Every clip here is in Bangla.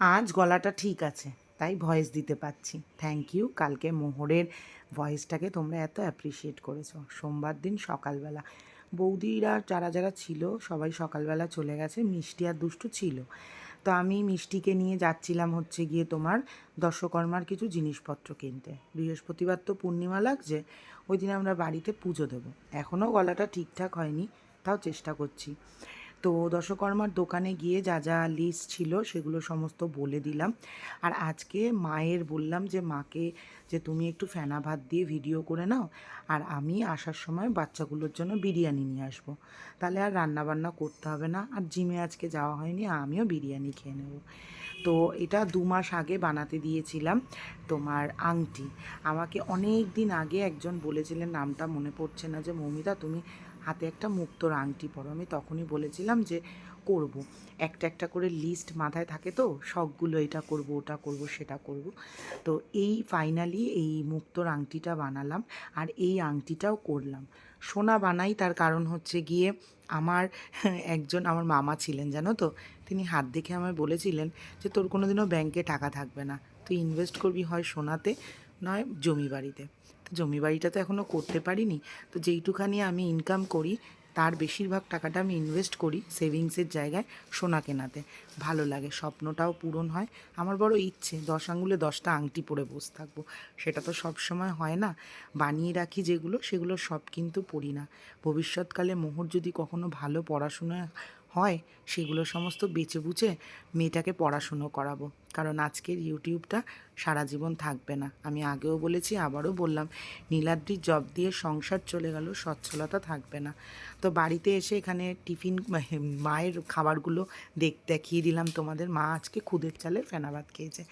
আজ গলাটা ঠিক আছে, তাই ভয়েস দিতে পাচ্ছি থ্যাংক ইউ কালকে মোহরের ভয়েসটাকে তোমরা এত অ্যাপ্রিসিয়েট করেছ। সোমবার দিন সকালবেলা। বৌদিরা যারা যারা ছিল, সবাই সকালবেলা চলে গেছে। মিষ্টি আর দুষ্টু ছিল। তো আমি মিষ্টিকে নিয়ে যাচ্ছিলাম হচ্ছে গিয়ে তোমার দর্শকর্মার কিছু জিনিসপত্র কিনতে। বৃহস্পতিবার তো পূর্ণিমা লাগছে, ওই দিন আমরা বাড়িতে পুজো দেবো। এখনও গলাটা ঠিকঠাক হয়নি, তাও চেষ্টা করছি। তো দশকর্মার দোকানে গিয়ে যা যা লিস্ট ছিল সেগুলো সমস্ত বলে দিলাম। আর আজকে মায়ের বললাম যে, মাকে যে তুমি একটু ফেনা ভাত দিয়ে ভিডিও করে নাও, আর আমি আসার সময় বাচ্চাগুলোর জন্য বিরিয়ানি নিয়ে আসব। তাহলে আর রান্নাবান্না করতে হবে না। আর জিমে আজকে যাওয়া হয়নি, আমিও বিরিয়ানি খেয়ে নেব। তো এটা দু মাস আগে বানাতে দিয়েছিলাম তোমার আংটি। আমাকে অনেক দিন আগে একজন বলেছিলেন, নামটা মনে পড়ছে না যে, মৌমিতা, তুমি হাতে একটা মুক্তোর আংটি পরো। আমি তখনই বলেছিলাম যে, করব। একটা একটা করে লিস্ট মাথায় থাকে তো শখগুলো এটা করব, ওটা করব, সেটা করব। তো এই ফাইনালি এই মুক্তোর আংটিটা বানালাম আর এই আংটিটাও করলাম। সোনা বানাই, তার কারণ হচ্ছে গিয়ে আমার একজন, আমার মামা ছিলেন, জানো তো? তিনি হাত দেখে আমায় বলেছিলেন যে, তোর কোনো দিনও ব্যাংকে টাকা থাকবে না। তুই ইনভেস্ট করবি হয় সোনাতে, নয় জমি বাড়িতে। তো জমি বাড়িটা তো এখনও করতে পারিনি। তো যেইটুখানি আমি ইনকাম করি তার বেশিরভাগ টাকাটা আমি ইনভেস্ট করি সেভিংসের জায়গায় সোনা কেনাতে। ভালো লাগে, স্বপ্নটাও পূরণ হয়। আমার বড় ইচ্ছে, দশ আঙ্গুলে দশটা আংটি পরে বসে থাকব। সেটা তো সব সময় হয় না। বানিয়ে রাখি যেগুলো, সেগুলো সব কিন্তু পড়ি না। ভবিষ্যৎকালে মোহর যদি কখনো ভালো পড়াশোনা হয়, সেগুলো সমস্ত বেচে বুচে মেয়েটাকে পড়াশুনো করাবো। কারণ আজকের ইউটিউবটা সারা জীবন থাকবে না। আমি আগেও বলেছি, আবারও বললাম, নীলাদ্রির জব দিয়ে সংসার চলে গেল, সচ্ছলতা থাকবে না। তো বাড়িতে এসে এখানে টিফিন, মায়ের খাবারগুলো দেখ, দেখিয়ে দিলাম তোমাদের। মা আজকে খুদের চালে ফেনা ভাত খেয়েছে।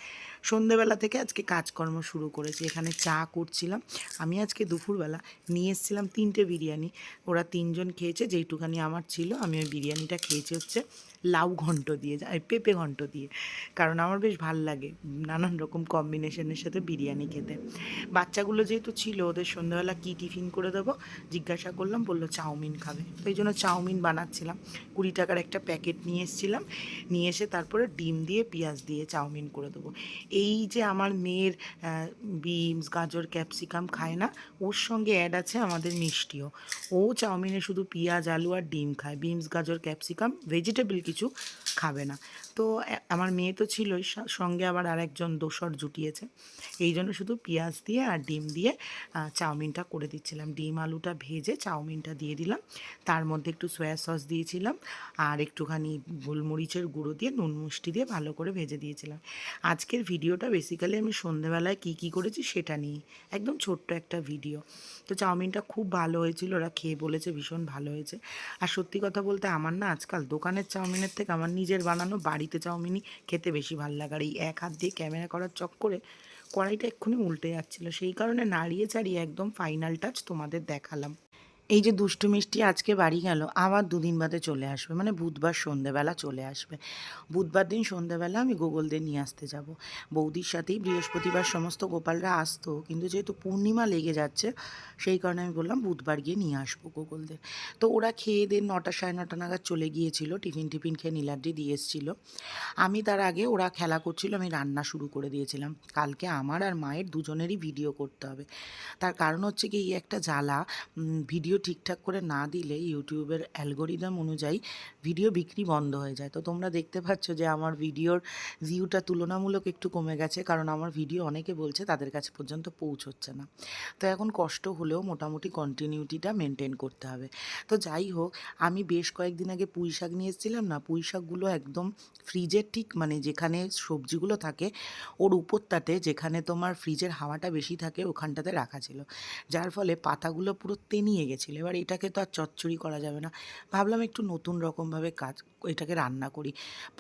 সন্ধেবেলা থেকে আজকে কাজকর্ম শুরু করেছি। এখানে চা করছিলাম। আমি আজকে দুপুরবেলা নিয়ে এসেছিলাম তিনটে বিরিয়ানি। ওরা তিনজন খেয়েছে যেইটুখানি আমার ছিল, আমি ওই বিরিয়ানিটা খেয়েছি হচ্ছে লাউ ঘন্ট দিয়ে পেঁপে ঘন্ট দিয়ে। কারণ আমার বেশ ভালো লাগে, নানান রকম কম্বিনেশনের সাথে বিরিয়ানি খেতে। বাচ্চাগুলো যেহেতু ছিল, ওদের সন্ধ্যাবেলা কী টিফিন করে দেবো? জিজ্ঞাসা করলাম, বলল চাউমিন খাবে। তো এই জন্য চাউমিন বানাচ্ছিলাম। কুড়ি টাকার একটা প্যাকেট নিয়ে এসেছিলাম। নিয়ে এসে তারপরে ডিম দিয়ে, পেঁয়াজ দিয়ে চাউমিন করে দেবো। এই যে আমার মেয়ের বিমস গাজর, ক্যাপসিকাম খায় না, ওর সঙ্গে অ্যাড আছে আমাদের মিষ্টিও। ও চাউমিনে শুধু পেঁয়াজ, আলু আর ডিম খায়। বিনস, গাজর, ক্যাপসিকাম ভেজিটেবল কিছু খাবে না। তো আমার মেয়ে তো ছিলই সঙ্গে আবার আরেকজন দোসর জুটিয়েছে। এই জন্য শুধু পেঁয়াজ দিয়ে আর ডিম দিয়ে চাউমিনটা করে দিচ্ছিলাম। ডিম আলুটা ভেজে চাউমিনটা দিয়ে দিলাম। তার মধ্যে একটু সয়া সস দিয়েছিলাম আর একটুখানি গোলমরিচের গুঁড়ো দিয়ে, নুন মিষ্টি দিয়ে ভালো করে ভেজে দিয়েছিলাম। আজকের ভিডিওটা বেসিক্যালি আমি সন্ধেবেলায় কী কী করেছি সেটা নিয়ে একদম ছোট্ট একটা ভিডিও। তো চাউমিনটা খুব ভালো হয়েছিল, ওরা খেয়ে বলেছে ভীষণ ভালো হয়েছে। আর সত্যি কথা বলতে আমার না আজকাল দোকানের চাউমিনের থেকে আমার নিজের বানানো বাড়িতে চাউমিনই খেতে বেশি ভালো লাগে। আর এই এক হাত দিয়ে ক্যামেরা করার চক্করে কড়াইটা এক্ষুনি উল্টে যাচ্ছিল। সেই কারণে নাড়িয়ে চাড়িয়ে একদম ফাইনাল টাচ তোমাদের দেখালাম। এই যে দুষ্টু মিষ্টি আজকে বাড়ি গেল, আবার দুদিন বাদে চলে আসবে। মানে বুধবার সন্ধেবেলা চলে আসবে। বুধবার দিন সন্ধেবেলা আমি গোগলদের নিয়ে আসতে যাব। বৌদির সাথেই বৃহস্পতিবার সমস্ত গোপালরা আসতো, কিন্তু যেহেতু পূর্ণিমা লেগে যাচ্ছে, সেই কারণে আমি বললাম বুধবার গিয়ে নিয়ে আসব গোগলদের। তো ওরা খেয়ে দিয়ে নটা সাড়ে নটা নাগাদ চলে গিয়েছিল, টিফিন টিফিন খেয়ে নীলাদ্রি দিয়ে এসেছিল। আমি তার আগে ওরা খেলা করছিল, আমি রান্না শুরু করে দিয়েছিলাম। কালকে আমার আর মায়ের দুজনেরই ভিডিও করতে হবে। তার কারণ হচ্ছে কি, এই একটা জ্বালা ভিডিও ঠিকঠাক করে না দিলে ইউটিউবের অ্যালগোরিদম অনুযায়ী ভিডিও বিক্রি বন্ধ হয়ে যায়। তো তোমরা দেখতে পাচ্ছ যে আমার ভিডিওর ভিউটা তুলনামূলক একটু কমে গেছে, কারণ আমার ভিডিও অনেকে বলছে তাদের কাছে পর্যন্ত পৌঁছচ্ছে না। তো এখন কষ্ট হলেও মোটামুটি কন্টিনিউটিটা মেনটেন করতে হবে। তো যাই হোক, আমি বেশ কয়েকদিন আগে পুঁই শাক নিয়ে এসেছিলাম না, পুঁই শাকগুলো একদম ফ্রিজের ঠিক মানে যেখানে সবজিগুলো থাকে, ওর উপরটাতে যেখানে তোমার ফ্রিজের হাওয়াটা বেশি থাকে ওখানটাতে রাখা ছিল। যার ফলে পাতাগুলো পুরো তেনিয়ে গেছিল এবার এটাকে তো আর চচ্চড়ি করা যাবে না। ভাবলাম একটু নতুন রকমভাবে কাজ, এটাকে রান্না করি।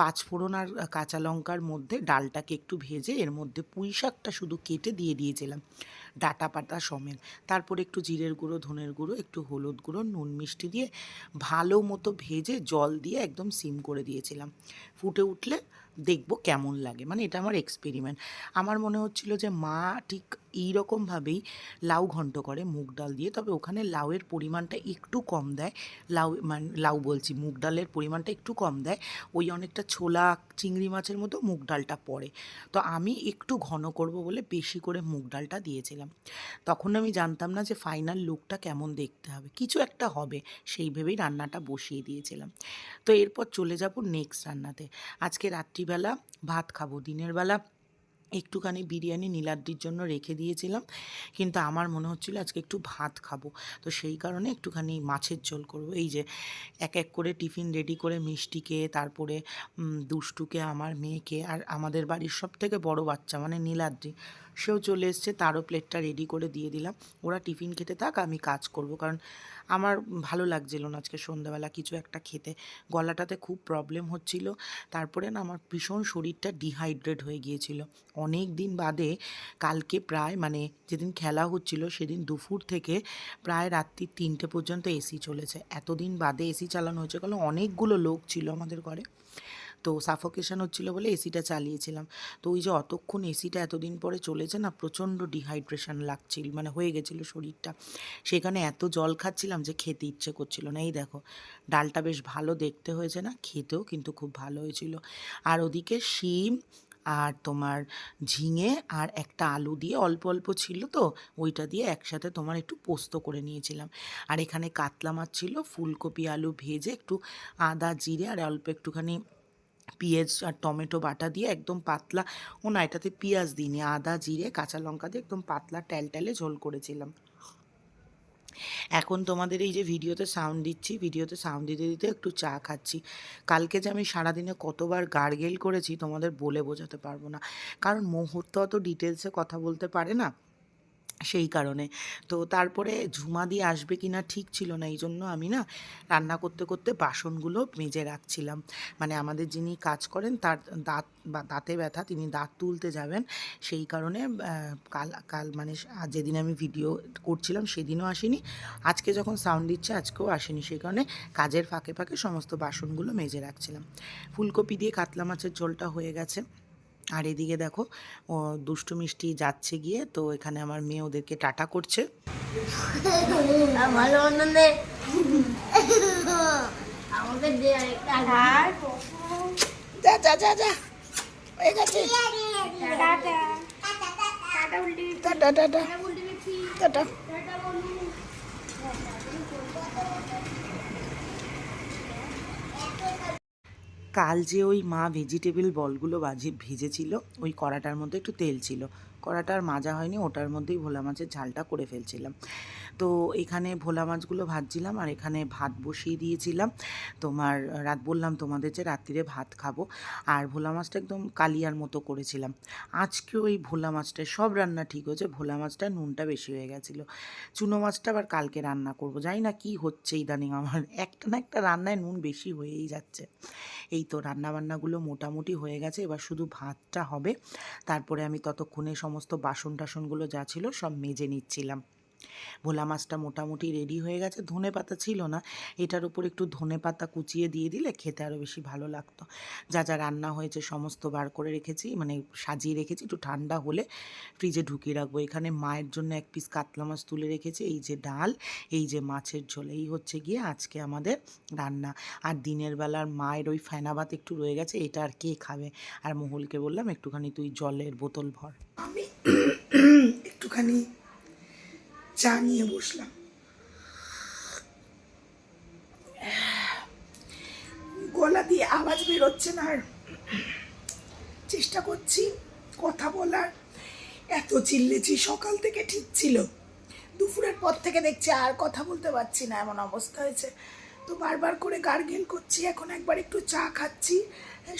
পাঁচ ফোড়ন আর কাঁচা লঙ্কার মধ্যে ডালটাকে একটু ভেজে এর মধ্যে পুঁই শাকটা শুধু কেটে দিয়ে দিয়েছিলাম, ডাটা পাতা সমেত। তারপর একটু জিরের গুঁড়ো, ধনের গুঁড়ো, একটু হলুদ গুঁড়ো, নুন মিষ্টি দিয়ে ভালো মতো ভেজে জল দিয়ে একদম সিম করে দিয়েছিলাম। ফুটে উঠলে দেখব কেমন লাগে। মানে এটা আমার এক্সপেরিমেন্ট। আমার মনে হচ্ছিল যে মা ঠিক এই রকমভাবেই লাউ ঘন্ট করে মুগ ডাল দিয়ে। তবে ওখানে লাউয়ের পরিমাণটা একটু কম দেয়। লাউ মানে লাউ বলছি, মুগ ডালের পরিমাণটা একটু কম দেয়। ওই অনেকটা ছোলা, চিংড়ি মাছের মতো মুগ ডালটা পড়ে। তো আমি একটু ঘন করব বলে বেশি করে মুগ ডালটা দিয়েছিলাম। তখন আমি জানতাম না যে ফাইনাল লুকটা কেমন দেখতে হবে। কিছু একটা হবে, সেই ভেবেই রান্নাটা বসিয়ে দিয়েছিলাম। তো এরপর চলে যাব নেক্সট রান্নাতে। আজকে রাত্রিবেলা ভাত খাব, দিনের বেলা একটুখানি বিরিয়ানি নীলাদ্রির জন্য রেখে দিয়েছিলাম। কিন্তু আমার মনে হচ্ছিল আজকে একটু ভাত খাব। তো সেই কারণে একটুখানি মাছের ঝোল করব। এই যে এক এক করে টিফিন রেডি করে মিষ্টি খেয়ে তারপরে দুষ্টুকে, আমার মেয়েকে আর আমাদের বাড়ির সব থেকে বড় বাচ্চা মানে নীলাদ্রি। সেও চলে এসছে, তারও প্লেটটা রেডি করে দিয়ে দিলাম। ওরা টিফিন খেতে থাক, আমি কাজ করব। কারণ আমার ভালো লাগছিল না আজকে সন্ধ্যাবেলা কিছু একটা খেতে। গলাটাতে খুব প্রবলেম হচ্ছিল। তারপরে না আমার ভীষণ শরীরটা ডিহাইড্রেট হয়ে গিয়েছিল। অনেক দিন বাদে কালকে প্রায় মানে যেদিন খেলা হচ্ছিল সেদিন দুপুর থেকে প্রায় রাত্রি তিনটে পর্যন্ত এসি চলেছে। এতদিন বাদে এসি চালানো হয়েছে। কারণ অনেকগুলো লোক ছিল আমাদের ঘরে। তো সাফোকেশন হচ্ছিল বলে এসিটা চালিয়েছিলাম। তো ওই যে অতক্ষণ এসিটা এতদিন পরে চলেছে না, প্রচণ্ড ডিহাইড্রেশন লাগছিল মানে হয়ে গেছিল শরীরটা। সেখানে এত জল খাচ্ছিলাম যে খেতে ইচ্ছে করছিল না। এই দেখো, ডালটা বেশ ভালো দেখতে হয়েছে না, খেতেও কিন্তু খুব ভালো হয়েছিল। আর ওদিকে শিম আর তোমার ঝিঙে আর একটা আলু দিয়ে অল্প অল্প ছিল তো, ওইটা দিয়ে একসাথে তোমার একটু পোস্ত করে নিয়েছিলাম। আর এখানে কাতলা মাছ ছিল, ফুলকপি আলু ভেজে একটু আদা, জিরে আর অল্প একটুখানি পেঁয়াজ আর টমেটো বাটা দিয়ে একদম পাতলা, ও না এটাতে পেঁয়াজ দিইনি, আদা, জিরে, কাঁচা লঙ্কা দিয়ে একদম পাতলা ট্যালট্যালে ঝোল করেছিলাম। এখন তোমাদের এই যে ভিডিওতে সাউন্ড দিচ্ছি, ভিডিওতে সাউন্ড দিতে দিতে একটু চা খাচ্ছি। কালকে যে আমি সারাদিনে কতবার গার্গেল করেছি তোমাদের বলে বোঝাতে পারব না। কারণ মুহূর্ত অত ডিটেলসে কথা বলতে পারে না। সেই কারণে। তো তারপরে ঝুমা দিয়ে আসবে কি না ঠিক ছিল না এই জন্য আমি না রান্না করতে করতে বাসনগুলো মেজে রাখছিলাম। মানে আমাদের যিনি কাজ করেন তার দাঁত বা দাঁতে ব্যথা তিনি দাঁত তুলতে যাবেন। সেই কারণে কাল কাল মানে যেদিন আমি ভিডিও করছিলাম সেদিনও আসেনি। আজকে যখন সাউন্ড দিচ্ছে আজকেও আসেনি। সেই কারণে কাজের ফাঁকে ফাঁকে সমস্ত বাসনগুলো মেজে রাখছিলাম। ফুলকপি দিয়ে কাতলা মাছের ঝোলটা হয়ে গেছে। আর এদিকে দেখো ও দুষ্টু মিষ্টি যাচ্ছে গিয়ে তো এখানে আমার মেয়ে ওদেরকে টাটা করছে। ভালো আমাকে দে যা যা যা যা হয়ে গেছে। Tata tata. Tata tata tata tata বন্ধু কাল যে ওই মা ভেজিটেবল বলগুলো বাজে ভেজেছিল, ওই কড়াটার মধ্যে একটু তেল ছিল। কড়াটার মাজা হয়নি, ওটার মধ্যেই ভোলা মাছের ঝালটা করে ফেলছিলাম। তো এখানে ভোলা মাছগুলো ভাজছিলাম আর এখানে ভাত বসিয়ে দিয়েছিলাম। তোমার, রাত বললাম তোমাদের যে রাত্রিরে ভাত খাব। আর ভোলা মাছটা একদম কালিয়ার মতো করেছিলাম। আজকেও ওই ভোলা মাছটা সব রান্না ঠিক হয়েছে। ভোলা মাছটা নুনটা বেশি হয়ে গেছিল। চুনো মাছটা আবার কালকে রান্না করব। জানি না কি হচ্ছে ইদানিং আমার। একটা না একটা রান্নায় নুন বেশি হয়েই যাচ্ছে। এই তো রান্না বান্নাগুলো মোটামুটি হয়ে গেছে। এবার শুধু ভাতটা হবে। তারপরে আমি ততক্ষণে সমস্ত বাসন টাসনগুলো যা ছিল সব মেজে নিচ্ছিলাম। ভোলা মাছটা মোটামুটি রেডি হয়ে গেছে। ধনে পাতা ছিল না। এটার উপর একটু ধনে পাতা কুচিয়ে দিয়ে দিলে খেতে আরও বেশি ভালো লাগতো। যা যা রান্না হয়েছে সমস্ত বার করে রেখেছি মানে সাজিয়ে রেখেছি। একটু ঠান্ডা হলে ফ্রিজে ঢুকিয়ে রাখব। এখানে মায়ের জন্য এক পিস কাতলা মাছ তুলে রেখেছি। এই যে ডাল, এই যে মাছের ঝোল। এই হচ্ছে গিয়ে আজকে আমাদের রান্না। আর দিনের বেলার মায়ের ওই ফেনা ভাত একটু রয়ে গেছে, এটা আর কে খাবে? আর মহুলকে বললাম, একটুখানি তুই জলের বোতল ভর। আমি একটুখানি চা নিয়ে বসলাম। গলা দিয়ে আওয়াজ বেরোচ্ছে না আর। চেষ্টা করছি কথা বলার। এত চিল্লেছি, সকাল থেকে ঠিক ছিল। দুপুরের পর থেকে দেখছি আর কথা বলতে পারছি না, এমন অবস্থা হয়েছে। তো বারবার করে গার্গেল করছি, এখন একবার একটু চা খাচ্ছি।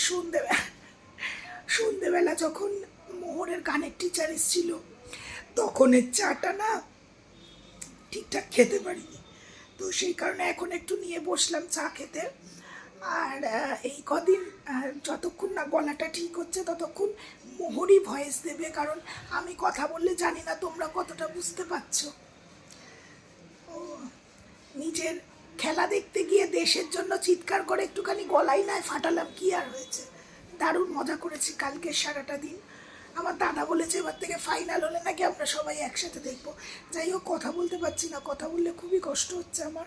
সন্ধেবেলা সন্ধেবেলা যখন মোহরের গানের টিচার এসেছিল, তখনের চাটা না ঠিকঠাক খেতে পারিনি। তো সেই কারণে এখন একটু নিয়ে বসলাম চা খেতে। আর এই কদিন যতক্ষণ না গলাটা ঠিক হচ্ছে ততক্ষণ মোহরই ভয়েস দেবে, কারণ আমি কথা বললে জানি না তোমরা কতটা বুঝতে পারছ। নিজের খেলা দেখতে গিয়ে দেশের জন্য চিৎকার করে একটুখানি গলাই নয় ফাটালাম, কি আর হয়েছে? দারুণ মজা করেছি কালকে সারাটা দিন। আমার দাদা বলেছে এবার থেকে ফাইনাল হলে নাকি আমরা সবাই একসাথে দেখব। যাই হোক, কথা বলতে পারছি না, কথা বললে খুবই কষ্ট হচ্ছে আমার।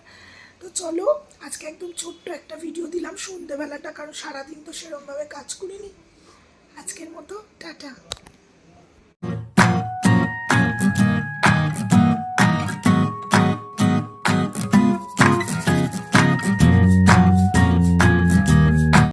তো চলো, আজকে একদম ছোট্ট একটা ভিডিও দিলাম সন্ধেবেলাটা, কারণ সারাদিন তো সেরমভাবে কাজ করিনি। আজকের মতো, টাটা।